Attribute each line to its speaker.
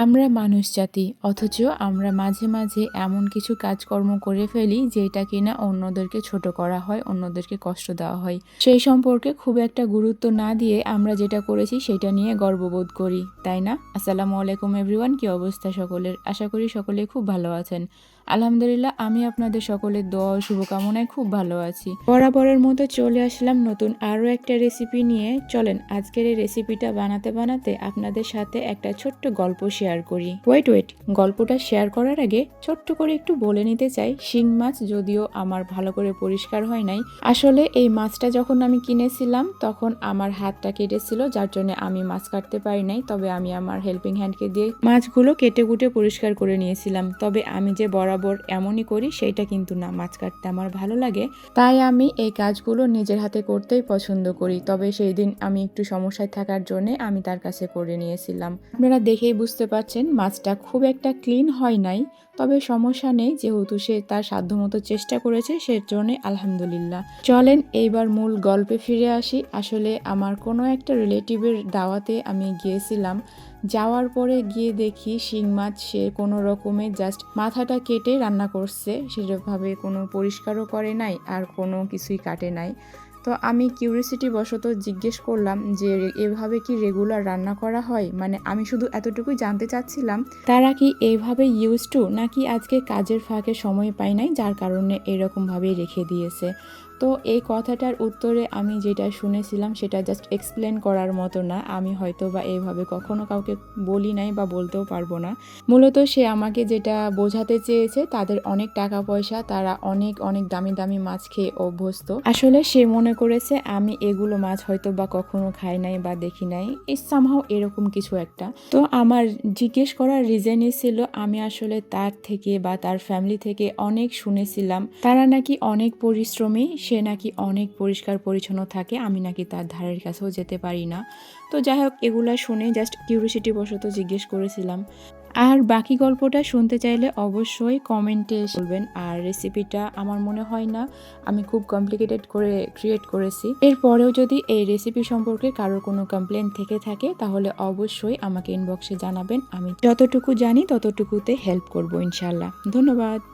Speaker 1: আমরা মানুষ জাতি, অথচ আমরা মাঝে মাঝে এমন কিছু কাজকর্ম করে ফেলি যেটা কিনা অন্যদেরকে ছোট করা হয়, অন্যদেরকে কষ্ট দেওয়া হয়। সেই সম্পর্কে খুব একটা গুরুত্ব না দিয়ে আমরা যেটা করেছি সেটা নিয়ে গর্ববোধ করি, তাই না? আসসালামু আলাইকুম এভরিওয়ান কি অবস্থা সকলের? আশা করি সকলে খুব ভালো আছেন। আলহামদুলিল্লাহ, আমি আপনাদের সকলের দোয়া শুভকামনায় খুব ভালো আছি। বরাবরের মতো চলে আসলাম নতুন আরও একটা রেসিপি নিয়ে। চলেন, আজকের এই রেসিপিটা বানাতে বানাতে আপনাদের সাথে একটা ছোট্ট গল্প শেয়ার করি। ওয়েট ওয়েট গল্পটা শেয়ার করার আগে ছোট্ট করে একটু বলে নিতে চাই। শিং মাছ যদিও আমার ভালো করে পরিষ্কার হয় নাই, আসলে এই মাছটা যখন আমি কিনেছিলাম তখন আমার হাতটা কেটেছিল, যার জন্য আমি মাছ কাটতে পারি নাই, তবে আমি আমার হেল্পিং হ্যান্ডকে দিয়ে মাছগুলো কেটে কুটে পরিষ্কার করে নিয়েছিলাম। তবে আমি যে বরাবর এমনই করি, সেইটা কিন্তু না। মাছ কাটতে আমার ভালো লাগে। তাই আমি এই কাজগুলো নিজের হাতে করতেই পছন্দ করি। তবে সেই দিন আমি একটু সমস্যায় থাকার জন্য আমি তার কাছে করে নিয়েছিলাম। আপনারা দেখেই বুঝতে পারছেন, মাছটা খুব একটা ক্লিন হয় নাই। তবে সমস্যা নেই, যেহেতু সে তার সাধ্যমতো চেষ্টা করেছে সে জন্য আলহামদুলিল্লাহ। চলেন এইবার মূল গল্পে ফিরে আসি। আসলে আমার কোনো একটা রিলেটিভের দাওয়াতে আমি গিয়েছিলাম। যাওয়ার পরে গিয়ে দেখি শিং মাছ সে কোনো রকমে জাস্ট মাথাটা কেটে রান্না করছে। সেভাবে কোনো পরিষ্কারও করে নাই আর কোনো কিছুই কাটে নাই। তো আমি কিউরিসিটি বশত জিজ্ঞেস করলাম যে এভাবে কি রেগুলার রান্না করা হয়? মানে আমি শুধু এতটুকুই জানতে চাচ্ছিলাম, তারা কি এইভাবে ইউজ টু নাকি আজকে কাজের ফাঁকে সময় পায় নাই, যার কারণে এরকমভাবেই রেখে দিয়েছে? তো এই কথাটার উত্তরে আমি যেটা শুনেছিলাম সেটা জাস্ট এক্সপ্লেন করার মতো না। আমি হয়তো বা এইভাবে কখনো কাউকে বলি নাই বা বলতেও পারব না। মূলত সে আমাকে যেটা বোঝাতে চেয়েছে, তাদের অনেক টাকা পয়সা, তারা অনেক অনেক দামি দামি মাছ খেয়ে অভ্যস্ত। আসলে সে মনে করেছে, আমি এগুলো মাছ হয়তো বা কখনো খাই নাই বা দেখি নাই। সামহাও এরকম কিছু একটা। তো আমার জিজ্ঞেস করার রিজনই ছিল, আমি আসলে তার থেকে বা তার ফ্যামিলি থেকে অনেক শুনেছিলাম। তারা নাকি অনেক পরিশ্রমী সে নাকি অনেক পরিষ্কার পরিচ্ছন্ন থাকে, আমি নাকি তার ধারের কাছেও যেতে পারি না। তো যাই হোক এগুলা শুনে জাস্ট কিউরিসিটি বশত জিজ্ঞেস করেছিলাম। আর বাকি গল্পটা শুনতে চাইলে অবশ্যই কমেন্টে বলবেন, আর রেসিপিটা আমার মনে হয় না, আমি খুব কমপ্লিকেটেড করে ক্রিয়েট করেছি। এরপরেও যদি এই রেসিপি সম্পর্কে কারোর কোনো কমপ্লেন থেকে থাকে, তাহলে অবশ্যই আমাকে ইনবক্সে জানাবেন, আমি যতটুকু জানি ততটুকুতে হেল্প করব ইনশাল্লাহ ধন্যবাদ।